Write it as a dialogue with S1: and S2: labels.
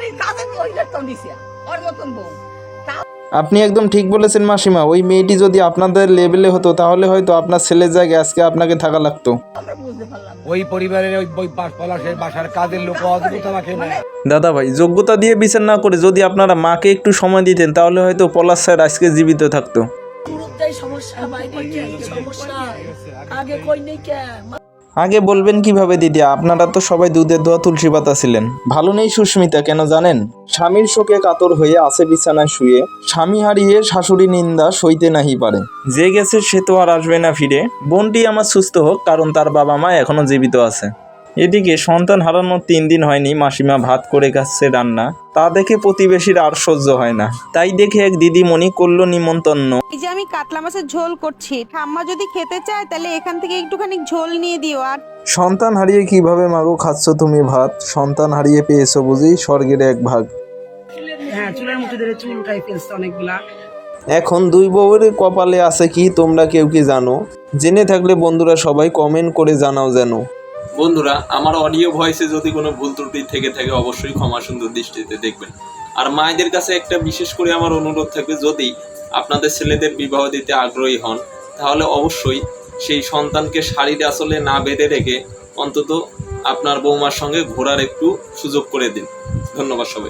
S1: বাড়ির কাজের মহিলার তো নিছে ওর মতন বউ।
S2: আপনি একদম ঠিক বলেছেন মাসিমা ওই মেয়েটি যদি আপনাদের লেভেলে হতো তাহলে হয়তো আপনার ছেলের জায়গায় আজকে আপনাকে থাকা লাগতো।
S3: ওই পরিবারের ওই পাশ পলাশের বাসার কাজের লোক অদ্ভুত আমাকে
S2: দাদা ভাই যোগ্যতা দিয়ে বিচার না করে যদি আপনারা মাকে একটু সময় দিতেন তাহলে হয়তো পলাশ স্যার আজকে জীবিত থাকতো।
S4: সমস্যা সমস্যা? আগে কই নেই কে?
S2: আগে বলবেন কীভাবে, দিদি? আপনারা তো সবাই দুধের দোয়া তুলসী পাতা ছিলেন। ভালো নেই সুস্মিতা, কেন জানেন? স্বামীর শোকে কাতর হয়ে আছে বিছানায় শুয়ে। স্বামী হারিয়ে শাশুড়ি নিন্দা সইতে নাহি পারে। যে গেছে সে তো আর আসবে না ফিরে। বোনটি আমার সুস্থ হোক, কারণ তার বাবা মা এখনও জীবিত আছে। এদিকে সন্তান হারানোর তিন দিন হয়নি মাসিমা ভাত করে খাচ্ছে রান্না। তা দেখে প্রতিবেশীর আর সহ্য হয় না। তাই দেখে এক দিদিমণি করল নিমন্তন্ন
S5: এই যে আমি কাতলা মাছের ঝোল করছি ঠাম্মা যদি খেতে চায় তাহলে এখান থেকে একটুখানি ঝোল নিয়ে দিও আর
S2: সন্তান হারিয়ে কীভাবে মাগো খাচ্ছ তুমি ভাত? সন্তান হারিয়ে পেয়েছ বুঝি স্বর্গের এক ভাগ।
S4: হ্যাঁ চুলের মধ্যে ধরে চুল উঠাই ফেলছে অনেকগুলা।
S2: এখন দুই বউয়ের কপালে আছে কি তোমরা কেউ কি জানো? জেনে থাকলে বন্ধুরা সবাই কমেন্ট করে জানাও যেন।
S6: বন্ধুরা, আমার অডিও ভয়েসে যদি কোনো ভুল ত্রুটি থেকে থাকে, অবশ্যই ক্ষমা সুন্দর দৃষ্টিতে দেখবেন। আর মায়েদের কাছে একটা বিশেষ করে আমার অনুরোধ থাকবে, যদি আপনাদের ছেলেদের বিবাহ দিতে আগ্রহী হন, তাহলে অবশ্যই সেই সন্তানকে শাড়ির আসলে না বেঁধে রেখে অন্তত আপনার বৌমার সঙ্গে ঘোরার একটু সুযোগ করে দিন। ধন্যবাদ সবাই